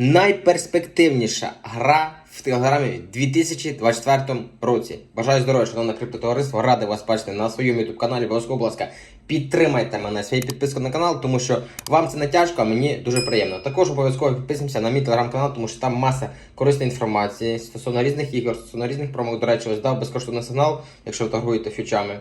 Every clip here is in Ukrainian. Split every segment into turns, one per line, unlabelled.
найперспективніша гра в телеграмі в 2024 році. Бажаю здоров'я, шановне криптотовариство. Радий вас бачити на своєму youtube каналі. Обов'язково, будь ласка, підтримайте мене своєю підпискою на канал, тому що вам це не тяжко, а мені дуже приємно. Також обов'язково підписуємося на мій телеграм-канал, тому що там маса корисної інформації стосовно різних ігор, стосовно різних промок. До речі, ось дав безкоштовний сигнал, якщо ви торгуєте фьючами.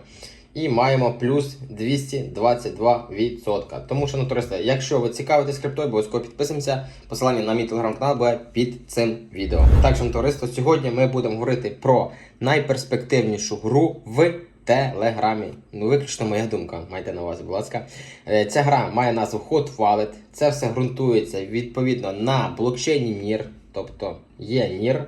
І маємо плюс 222%. Тому що, ну, якщо ви цікавитесь криптою, обов'язково підписуємося. Посилання на мій телеграм-канал буде під цим відео. Так, що, товариство, сьогодні ми будемо говорити про найперспективнішу гру в Телеграмі. Ну, виключно моя думка, майте на увазі, будь ласка. Е, Ця гра має назву Hot Wallet. Це все ґрунтується відповідно на блокчейні NIR, тобто є NIR.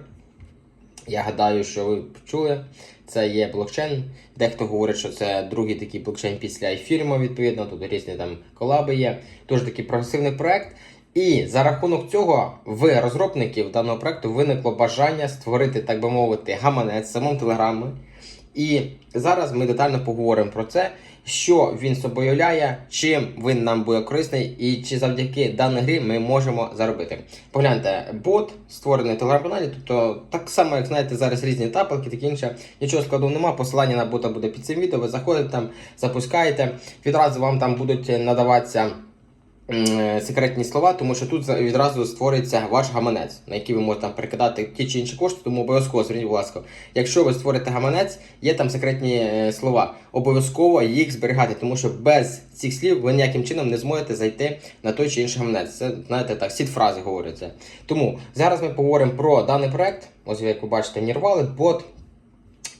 Я гадаю, що ви почули. Це є блокчейн. Дехто говорить, що це другий такий блокчейн після ефірму, відповідно, тут різні там колаби є. Дуже такий прогресивний проект. І за рахунок цього в розробників даного проекту виникло бажання створити, так би мовити, гаманець самому телеграми. І зараз ми детально поговоримо про це, що він собою являє, чим він нам буде корисний, і чи завдяки даній грі ми можемо заробити. Погляньте, бот створений в телеграм-каналі, тобто так само, як знаєте, зараз різні тапалки, таке інше. Нічого складного нема. Посилання на бота буде під цим відео. Ви заходите там, запускаєте. Відразу вам там будуть надаватися. Секретні слова, тому що тут відразу створиться ваш гаманець, на який ви можете там перекидати ті чи інші кошти, тому обов'язково зверніть, будь ласка. Якщо ви створите гаманець, є там секретні е, слова. Обов'язково їх зберігати, тому що без цих слів ви ніяким чином не зможете зайти на той чи інший гаманець. Це знаєте так, сіт фрази говориться. Тому зараз ми поговоримо про даний проект. Ось як ви бачите, Nirvalet, бот.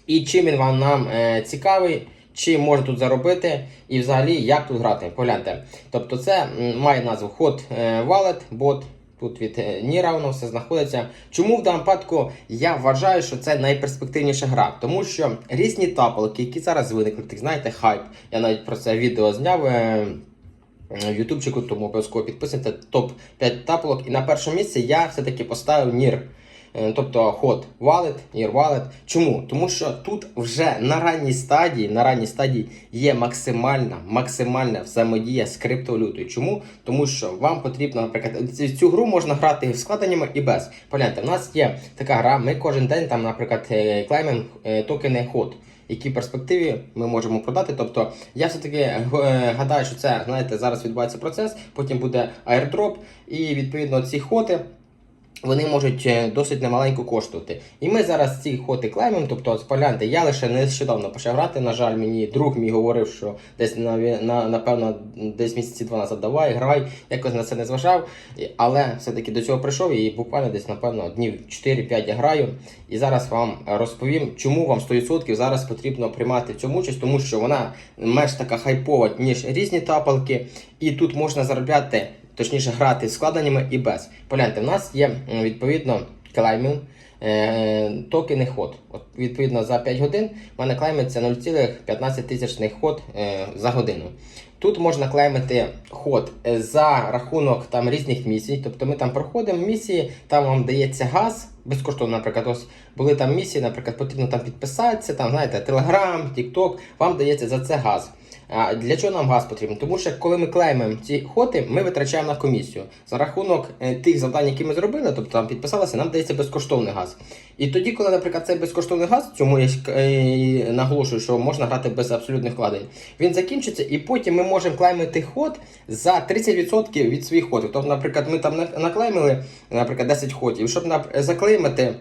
І чим він вам нам е, цікавий, чи може тут заробити, і взагалі як тут грати. Погляньте. Тобто це має назву е, Wallet, бот. Тут від е, Ніра воно все знаходиться. Чому в даному випадку я вважаю, що це найперспективніша гра? Тому що різні тапалки, які зараз виникли, так знаєте, хайп. Я навіть про це відео зняв. е, в Ютубчику, тому обов'язково підписуйте топ 5 тапалок. І на першому місці я все-таки поставив Нір. Е, Тобто Hot Wallet, Near Wallet. Чому? Тому що тут вже на ранній стадії, на ранній стадії є максимальна, максимальна взаємодія з криптовалютою. Чому? Тому що вам потрібно, наприклад, цю- гру можна грати з складеннями і без. Погляньте, в нас є така гра, ми кожен день там, наприклад, е, клеймимо е, токени HOT. Які перспективі ми можемо продати. Тобто я все-таки гадаю, що це знаєте, зараз відбувається процес, потім буде аірдроп, і відповідно ці хоти. Вони можуть е, досить немаленько коштувати. І ми зараз ці хоти клеймимо, тобто погляньте, я лише нещодавно почав грати. На жаль, мені друг мій говорив, що десь на напевно десь місяці два назад давай, грай, якось на це не зважав. Але все-таки до цього прийшов і буквально десь, напевно, днів 4-5 я граю. І зараз вам розповім, чому вам 100% зараз потрібно приймати в цьому участь, тому що вона менш така хайпова, ніж різні тапалки, і тут можна заробляти точніше грати з складеннями і без. Погляньте, в нас є відповідно клеймінг. Е, токени ход. От, відповідно, за 5 годин в мене клеймиться 0,15 тисячних ход е, за годину. Тут можна клеймити ход за рахунок там різних місій. Тобто ми там проходимо місії, там вам дається газ безкоштовно, наприклад, ось були там місії, наприклад, потрібно там підписатися, там, знаєте, Telegram, TikTok, вам дається за це газ. Для чого нам газ потрібен? Тому що коли ми клеймимо ці хоти, ми витрачаємо на комісію. За рахунок е, тих завдань, які ми зробили, тобто там підписалися, нам дається безкоштовний газ. І тоді, коли, наприклад, цей безкоштовний газ, цьому я е, наголошую, що можна грати без абсолютних вкладень, він закінчиться, і потім ми можемо клеймити ход за 30% від своїх ходів. Тобто, наприклад, ми там наклеймили, наприклад, 10 ходів, щоб заклеймити.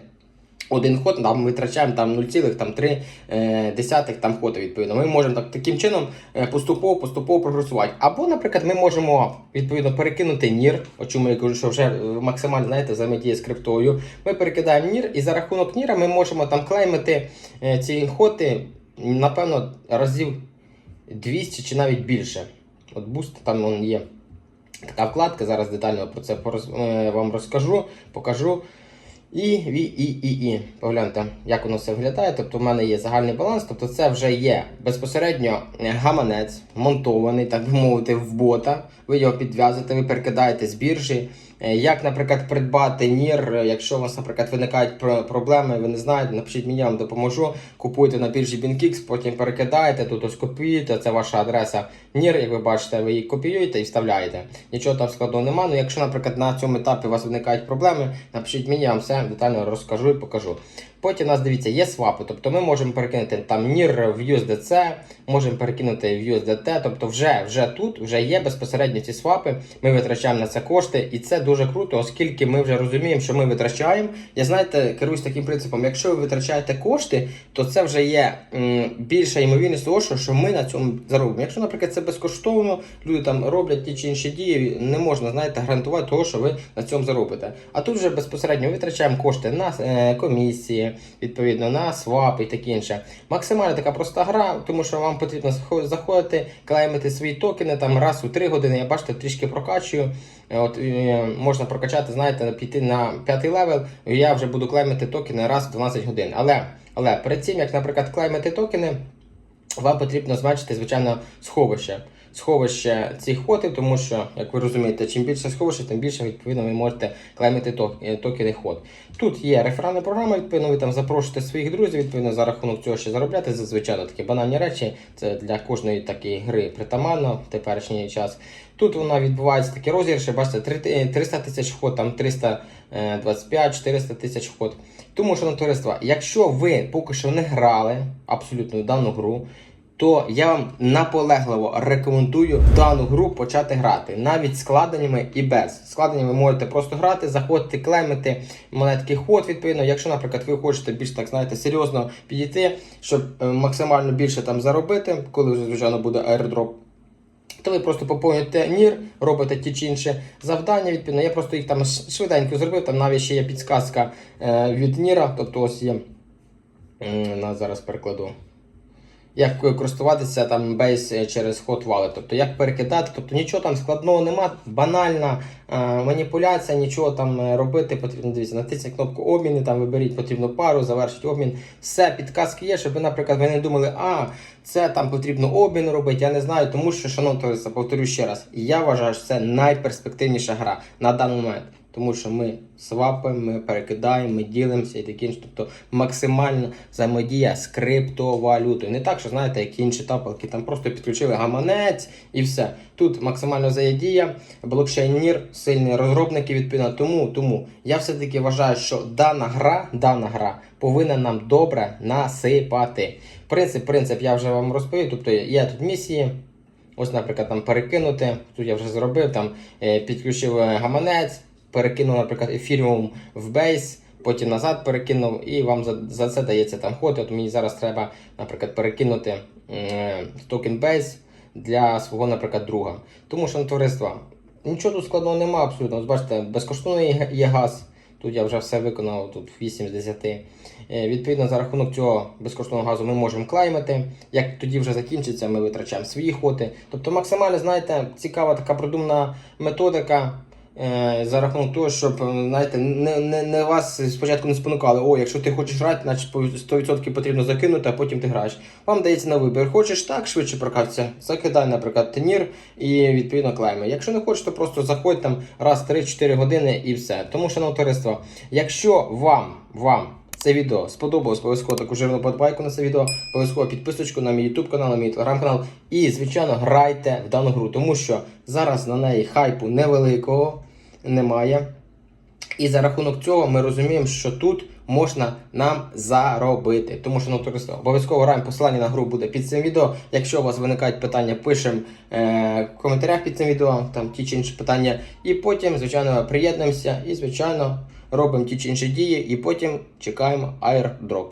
Один ход там витрачаємо там 0,3 е, десятих там ходу, відповідно. Ми можемо так, таким чином е, поступово поступово прогресувати. Або, наприклад, ми можемо відповідно перекинути нір, о чому я кажу, що вже е, максимально знаєте, взаємодія з криптою. Ми перекидаємо нір, і за рахунок ніра ми можемо там клеймити е, ці хоти, напевно, разів 200 чи навіть більше. От буст там он є така вкладка. Зараз детально про це е, вам розкажу, покажу. І, і, і, і, і. Погляньте, як воно все виглядає. Тобто, в мене є загальний баланс, тобто це вже є безпосередньо е, гаманець, монтований, так би мовити, в бота. Ви його підв'язуєте, ви перекидаєте з біржі. Е, Як, наприклад, придбати нір, е, якщо у вас, наприклад, виникають проблеми, ви не знаєте, напишіть мені, я вам допоможу. Купуйте на біржі BinKix, потім перекидаєте, тут ось копіюєте, це ваша адреса нір, як ви бачите, ви її копіюєте і вставляєте. Нічого там складного немає. Ну, якщо, наприклад, на цьому етапі у вас виникають проблеми, напишіть мені, я вам все детально розкажу і покажу. Потім у нас дивіться, є свапи, тобто ми можемо перекинути там NIR в USDC, можемо перекинути в USDT, тобто вже, вже тут вже є безпосередньо ці свапи, ми витрачаємо на це кошти, і це дуже круто, оскільки ми вже розуміємо, що ми витрачаємо. Я знаєте, керуюсь таким принципом, якщо ви витрачаєте кошти, то це вже є м, більша ймовірність того, що, ми на цьому заробимо. Якщо, наприклад, це безкоштовно, люди там роблять ті чи інші дії, не можна, знаєте, гарантувати того, що ви на цьому заробите. А тут вже безпосередньо витрачаємо кошти на е, комісії, відповідно на свапи і таке інше. Максимально така проста гра, тому що вам потрібно заходити, клеймити свої токени там раз у 3 години. Я бачите, трішки прокачую. Е, От е, можна прокачати, знаєте, піти на п'ятий левел. і Я вже буду клеймити токени раз в 12 годин. Але, але перед цим, як, наприклад, клеймити токени, вам потрібно зменшити, звичайно, сховище. Сховище цих ходів, тому що, як ви розумієте, чим більше сховище, тим більше відповідно ви можете клеймити е, токени ход. Тут є реферальна програма, відповідно, ви там запрошуєте своїх друзів, відповідно, за рахунок цього ще заробляти. Це, звичайно, такі банальні речі. Це для кожної такої гри притаманно в теперішній час. Тут вона відбувається такі розіграші, бачите, е, 300 тисяч ход, там 325, 400 тисяч ход. Тому, що товариство, якщо ви поки що не грали абсолютно в дану гру, то я вам наполегливо рекомендую дану гру почати грати навіть складеннями і без. Складення ви можете просто грати, заходити, клеймити монетки ход. Відповідно, якщо, наприклад, ви хочете більш так знаєте серйозно підійти, щоб е, максимально більше там заробити, коли вже звичайно буде аердроп. То ви просто поповнюєте нір, робите ті чи інші завдання. Відповідно, я просто їх там швиденько зробив. Там навіть ще є підсказка е, від Ніра. Тобто ось є. зараз перекладу. Як користуватися там е, через Hot Wallet, тобто як перекидати, тобто нічого там складного нема, банальна е, маніпуляція, нічого там е, робити потрібно. Дивіться, натисніть кнопку обміни, там виберіть потрібну пару, завершіть обмін. Все, підказки є, щоб наприклад, ви не думали, а це там потрібно обмін робити. Я не знаю, тому що, товариство, повторю ще раз, я вважаю, що це найперспективніша гра на даний момент. Тому що ми свапимо, ми перекидаємо, ми ділимося і таке інше. Тобто максимальна взаємодія з криптовалютою. Не так, що знаєте, як інші тапалки, там просто підключили гаманець і все. Тут максимальна взаємодія, блокчейн NIR, сильні розробники відповідно. Тому, тому я все-таки вважаю, що дана гра, дана гра повинна нам добре насипати. Принцип, принцип я вже вам розповів. Тобто є тут місії. Ось, наприклад, там перекинути. Тут я вже зробив, там е, підключив е, гаманець, перекинув, наприклад, ефіріум в бейс, потім назад перекинув, і вам за, за це дається там ход. От мені зараз треба, наприклад, перекинути е, токен бейс для свого, наприклад, друга. Тому що товариство нічого тут складного немає абсолютно. Ось бачите, безкоштовний є- є газ. Тут я вже все виконав, тут 8 з 10. Е, Відповідно, за рахунок цього безкоштовного газу ми можемо клеймити. Як тоді вже закінчиться, ми витрачаємо свої хоти. Тобто максимально, знаєте, цікава така продумна методика. Е, За рахунок того, щоб е, знаєте, не, не, не вас спочатку не спонукали, о, якщо ти хочеш грати, значить по 100% потрібно закинути, а потім ти граєш. Вам дається на вибір. Хочеш так швидше прокатися, закидай, наприклад, тенір і відповідно клейми. Якщо не хочеш, то просто заходь там раз 3-4 години і все. Тому що на товариство, якщо вам, вам це відео сподобалось, обов'язково таку жирну подбайку на це відео, обов'язково підписочку на мій YouTube канал, на мій телеграм канал. І, звичайно, грайте в дану гру, тому що зараз на неї хайпу невеликого немає. І за рахунок цього ми розуміємо, що тут можна нам заробити. Тому що ну, товариство, обов'язково граємо посилання на гру буде під цим відео. Якщо у вас виникають питання, пишемо е- в коментарях під цим відео, там ті чи інші питання. І потім, звичайно, приєднуємося і, звичайно, робимо ті чи інші дії, і потім чекаємо airdrop.